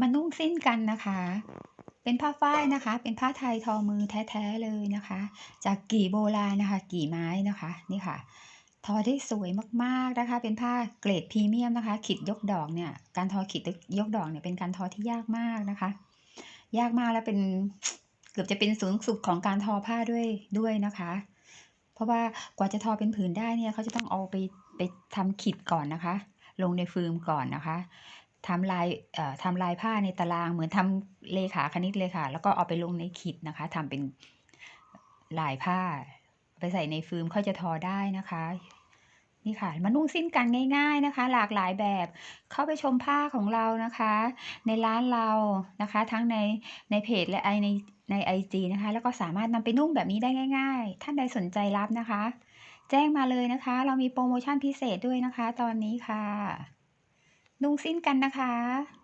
มานุ่งสิ้นกันนะคะ เป็นผ้าฝ้ายนะคะ เป็นผ้าไทยทอมือแท้ๆเลยนะคะ จากกี่โบราณนะคะ กี่ไม้นะคะนี่ค่ะ ทอได้สวยมากๆนะคะ เป็นผ้าเกรดพรีเมียมนะคะขิดยกดอกเนี่ย การทอขิดยกดอกเนี่ยเป็นการทอที่ยากมากนะคะ ยากมากและเป็นเกือบจะเป็นศูนย์สุดของการทอผ้าด้วยด้วยนะคะ เพราะว่ากว่าจะทอเป็นผืนได้เนี่ยเขาจะต้องเอาไปไปทำขิดก่อนนะคะ ลงในฟืมก่อนนะคะ ทำลายเอ่อทำลายผ้าในตารางเหมือนทำเลขาคณิตเลยค่ะ แล้วก็เอาไปลงในขิดนะคะทำเป็นลายผ้า ไปใส่ในฟืมค่อยจะทอได้นะคะ นี่ค่ะมานุ่งสิ้นกันง่ายๆนะคะ หลากหลายแบบเข้าไปชมผ้าของเรานะคะ ในร้านเรานะคะ ทั้งในในเพจและไอในในไอจีนะคะ แล้วก็สามารถนำไปนุ่งแบบนี้ได้ง่าย ๆ ท่านใดสนใจรับนะคะ แจ้งมาเลยนะคะ เรามีโพรโมชั่นพิเศษด้วยนะคะ ตอนนี้ค่ะ นุ่งสิ้นกันนะคะ